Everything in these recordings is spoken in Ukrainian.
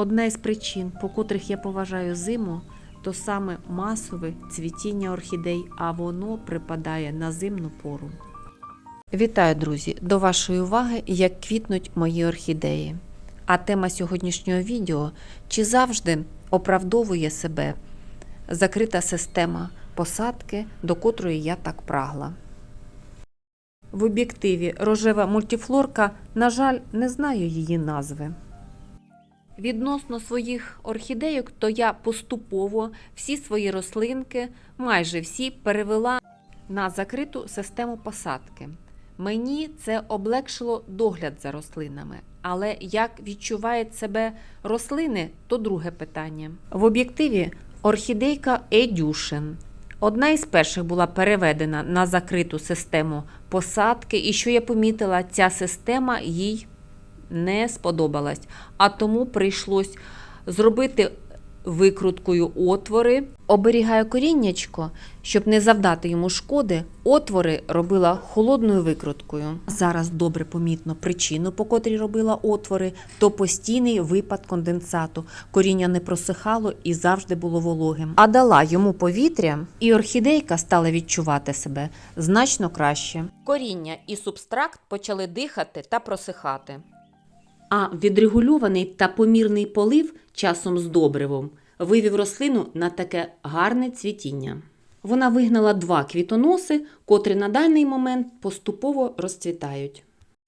Одна із причин, по котрих я поважаю зиму, то саме масове цвітіння орхідей, а воно припадає на зимну пору. Вітаю, друзі! До вашої уваги, як квітнуть мої орхідеї. А тема сьогоднішнього відео чи завжди оправдовує себе закрита система посадки, до котрої я так прагла. В об'єктиві рожева мультифлорка, на жаль, не знаю її назви. Відносно своїх орхідейок, то я поступово всі свої рослинки, майже всі, перевела на закриту систему посадки. Мені це облегшило догляд за рослинами, але як відчувають себе рослини, то друге питання. В об'єктиві орхідейка Едюшин. Одна із перших була переведена на закриту систему посадки, і що я помітила, ця система їй не сподобалась. А тому прийшлось зробити викруткою отвори. Оберігаю коріннячко, щоб не завдати йому шкоди. Отвори робила холодною викруткою. Зараз добре помітно причину, по котрій робила отвори, то постійний випад конденсату. Коріння не просихало і завжди було вологим. А дала йому повітря, і орхідейка стала відчувати себе значно краще. Коріння і субстракт почали дихати та просихати. А відрегульований та помірний полив часом з добривом вивів рослину на таке гарне цвітіння. Вона вигнала два квітоноси, котрі на даний момент поступово розцвітають.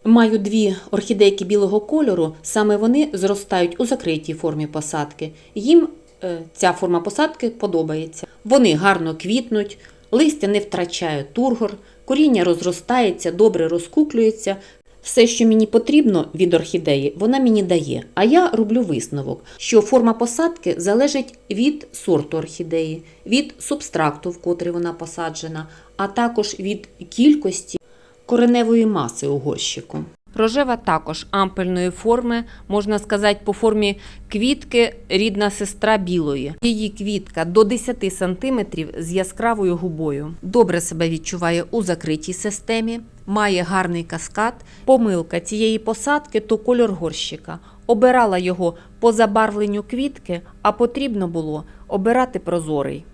Маю дві орхідейки білого кольору, саме вони зростають у закритій формі посадки. Їм е, ця форма посадки подобається. Вони гарно квітнуть, листя не втрачає тургор, коріння розростається, добре розкуклюється, все, що мені потрібно від орхідеї, вона мені дає. А я роблю висновок, що форма посадки залежить від сорту орхідеї, від субстракту, в котрий вона посаджена, а також від кількості кореневої маси у горщику. Рожева також ампельної форми, можна сказати, по формі квітки рідна сестра білої. Її квітка до 10 см з яскравою губою. Добре себе відчуває у закритій системі, має гарний каскад. Помилка цієї посадки то кольор горщика. Обирала його по забарвленню квітки, а потрібно було обирати прозорий.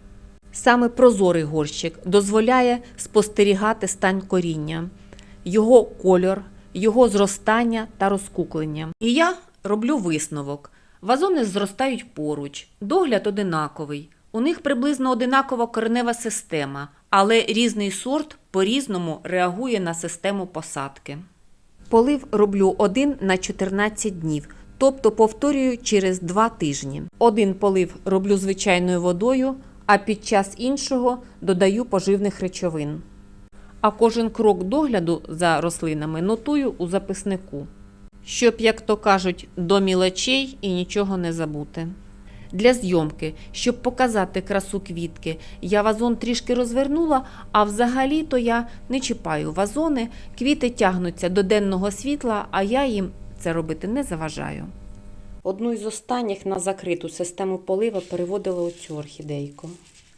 Саме прозорий горщик дозволяє спостерігати стан коріння, його кольор, його зростання та розкуклення. І я роблю висновок. Вазони зростають поруч, догляд одинаковий. У них приблизно одинакова коренева система, але різний сорт по-різному реагує на систему посадки. Полив роблю 1 на 14 днів, тобто повторюю через 2 тижні. Один полив роблю звичайною водою, а під час іншого додаю поживних речовин. А кожен крок догляду за рослинами нотую у записнику, щоб, як то кажуть, до мілочей і нічого не забути. Для зйомки, щоб показати красу квітки, я вазон трішки розвернула, а взагалі-то я не чіпаю вазони, квіти тягнуться до денного світла, а я їм це робити не заважаю. Одну із останніх на закриту систему полива переводила оцю орхідейку.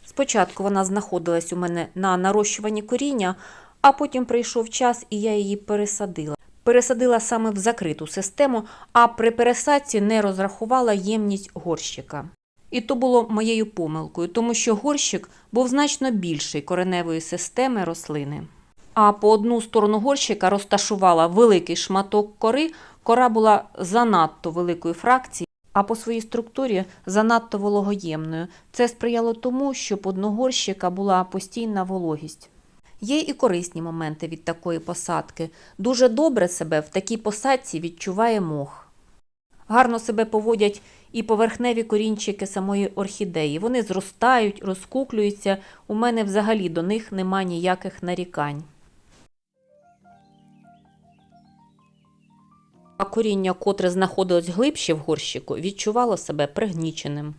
Спочатку вона знаходилась у мене на нарощуванні коріння, а потім прийшов час і я її пересадила. Пересадила саме в закриту систему, а при пересадці не розрахувала ємність горщика. І то було моєю помилкою, тому що горщик був значно більший кореневої системи рослини. А по одну сторону горщика розташувала великий шматок кори, кора була занадто великої фракції, а по своїй структурі занадто вологоємною. Це сприяло тому, що по дну горщика була постійна вологість. Є і корисні моменти від такої посадки. Дуже добре себе в такій посадці відчуває мох. Гарно себе поводять і поверхневі корінчики самої орхідеї. Вони зростають, розкуклюються. У мене взагалі до них нема ніяких нарікань. А коріння, котре знаходилось глибше в горщику, відчувало себе пригніченим.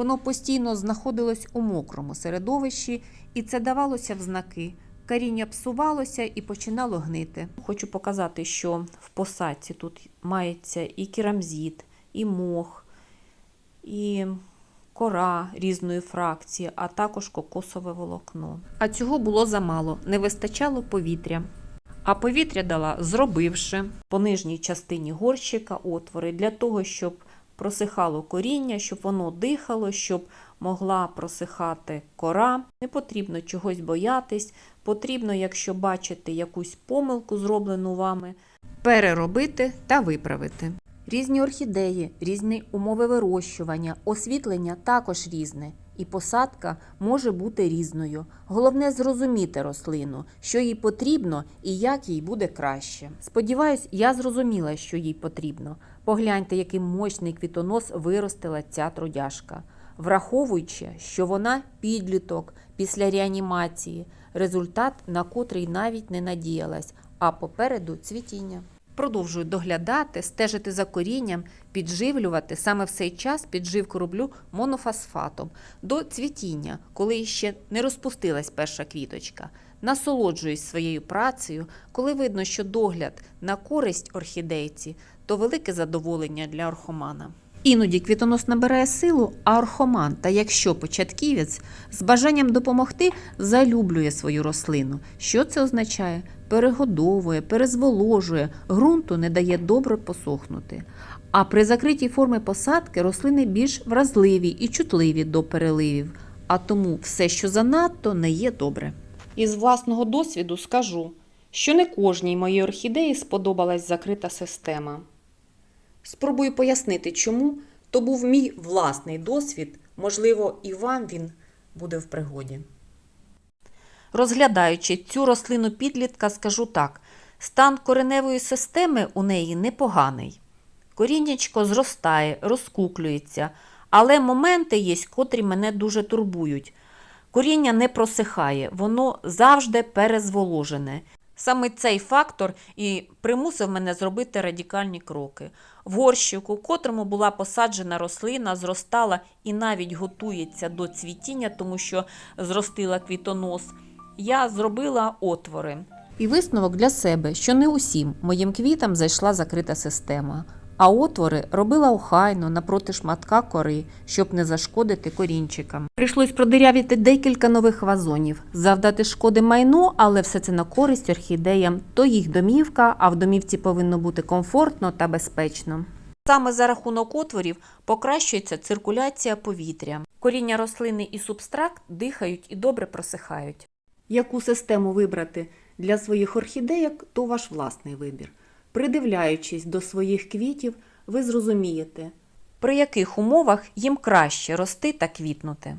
Воно постійно знаходилось у мокрому середовищі, і це давалося в знаки. Коріння псувалося і починало гнити. Хочу показати, що в посадці тут мається і керамзит, і мох, і кора різної фракції, а також кокосове волокно. А цього було замало, не вистачало повітря. А повітря дала, зробивши по нижній частині горщика отвори для того, щоб просихало коріння, щоб воно дихало, щоб могла просихати кора. Не потрібно чогось боятись. Потрібно, якщо бачите якусь помилку, зроблену вами, переробити та виправити. Різні орхідеї, різні умови вирощування, освітлення також різне, і посадка може бути різною. Головне зрозуміти рослину, що їй потрібно і як їй буде краще. Сподіваюсь, я зрозуміла, що їй потрібно. Погляньте, який мощний квітонос виростила ця трудяшка, враховуючи, що вона підліток після реанімації, результат на котрий навіть не надіялась, а попереду цвітіння. Продовжую доглядати, стежити за корінням, підживлювати. Саме в цей час підживку роблю монофосфатом до цвітіння, коли ще не розпустилась перша квіточка. Насолоджуюсь своєю працею, коли видно, що догляд на користь орхідейці, то велике задоволення для орхомана. Іноді квітонос набирає силу, а орхоман, та якщо початківець з бажанням допомогти, залюблює свою рослину. Що це означає? Перегодовує, перезволожує, ґрунту не дає добре посохнути. А при закритій формі посадки рослини більш вразливі і чутливі до переливів, а тому все, що занадто, не є добре. Із власного досвіду скажу, що не кожній моїй орхідеї сподобалась закрита система. Спробую пояснити, чому то був мій власний досвід, можливо, і вам він буде в пригоді. Розглядаючи цю рослину підлітка, скажу так: стан кореневої системи у неї непоганий. Коріннячко зростає, розкуклюється, але моменти є, котрі мене дуже турбують. Коріння не просихає, воно завжди перезволожене. Саме цей фактор і примусив мене зробити радикальні кроки. В горщику, котрому була посаджена рослина, зростала і навіть готується до цвітіння, тому що зростила квітонос. Я зробила отвори. І висновок для себе, що не усім моїм квітам зайшла закрита система. А отвори робила охайно напроти шматка кори, щоб не зашкодити корінчикам. Прийшлось продирявити декілька нових вазонів, завдати шкоди майну, але все це на користь орхідеям. То їх домівка, а в домівці повинно бути комфортно та безпечно. Саме за рахунок отворів покращується циркуляція повітря. Коріння рослини і субстракт дихають і добре просихають. Яку систему вибрати для своїх орхідеєк, то ваш власний вибір. Придивляючись до своїх квітів, ви зрозумієте, при яких умовах їм краще рости та квітнути.